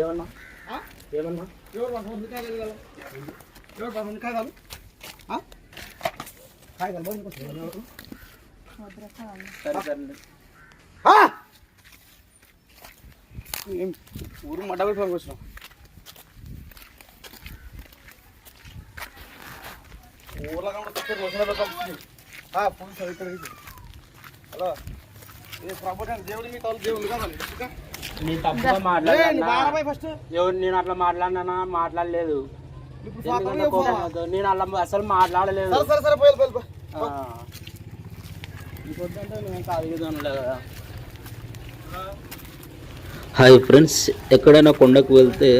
ఏమన్నా? ఏమన్నా? ఎవరు పదకొండు కాయలు ఎవరు పదకొండు కాయలు? కాయలు. సరే ఊరు మడ్డ పెట్టుకోనికి వచ్చినాం. ఊర్లో పోలీసు ఇక్కడ ఇది. హలో ఏ ప్రభుత్వం దేవుడి మీ తోలు దేవుడు కదా ఇంకా? నేను తప్పుగా మాట్లాడాను? నేను అట్లా మాట్లాడినా మాట్లాడలేదు. నేను అలా అసలు మాట్లాడలేదు. హాయ్ ఫ్రెండ్స్ ఎక్కడైనా కొండకు వెళ్తే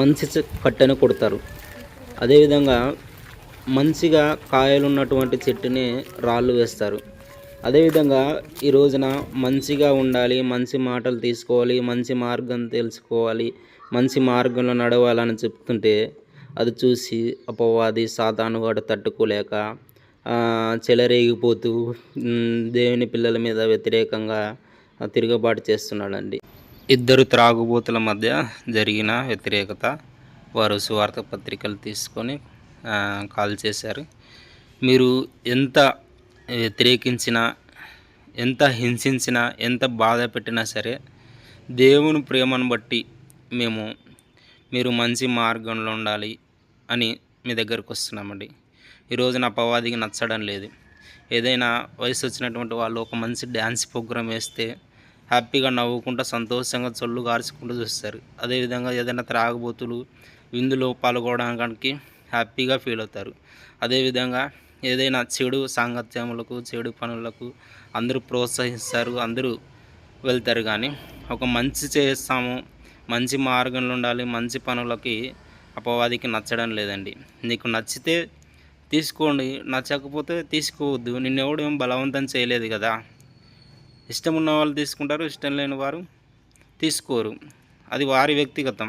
మంచి కట్టెను కొడతారు. అదేవిధంగా మంచిగా కాయలు ఉన్నటువంటి చెట్టుని రాళ్ళు వేస్తారు. అదేవిధంగా ఈ రోజున మంచిగా ఉండాలి మంచి మాటలు తీసుకోవాలి మంచి మార్గం తెలుసుకోవాలి మంచి మార్గంలో నడవాలని చెప్తుంటే అది చూసి అపవాది సాతానుగాడు తట్టుకోలేక చెలరేగిపోతూ దేవుని పిల్లల మీద వ్యతిరేకంగా తిరుగుబాటు చేస్తున్నాడండి. ఇద్దరు త్రాగుబోతుల మధ్య జరిగిన వ్యతిరేకత వారు సువార్త పత్రికలు తీసుకొని కాల్ చేశారు. మీరు ఎంత వ్యతిరేకించినా ఎంత హింసించినా ఎంత బాధ పెట్టినా సరే దేవుని ప్రేమను బట్టి మేము మీరు మంచి మార్గంలో ఉండాలి అని మీ దగ్గరకు వస్తున్నామండి. ఈరోజు నా అపవాదికి నచ్చడం లేదు. ఏదైనా వయసు వచ్చినటువంటి వాళ్ళు ఒక మంచి డ్యాన్స్ ప్రోగ్రామ్ వేస్తే హ్యాపీగా నవ్వుకుంటూ సంతోషంగా చొల్లు గార్చుకుంటూ చూస్తారు. అదేవిధంగా ఏదైనా త్రాగబోతులు విందులో పాల్గొనడానికి హ్యాపీగా ఫీల్ అవుతారు. అదేవిధంగా ఏదైనా చెడు సాంగత్యములకు చెడు పనులకు అందరూ ప్రోత్సహిస్తారు అందరూ వెళ్తారు కానీ ఒక మంచి చేస్తాము మంచి మార్గంలో ఉండాలి మంచి పనులకి అపవాదికి నచ్చడం లేదండి. నీకు నచ్చితే తీసుకోండి నచ్చకపోతే తీసుకోవద్దు. నిన్నెవడు ఏం బలవంతం చేయలేదు కదా. ఇష్టం ఉన్న వాళ్ళు తీసుకుంటారు ఇష్టం లేని వారు తీసుకోరు. అది వారి వ్యక్తిగతం.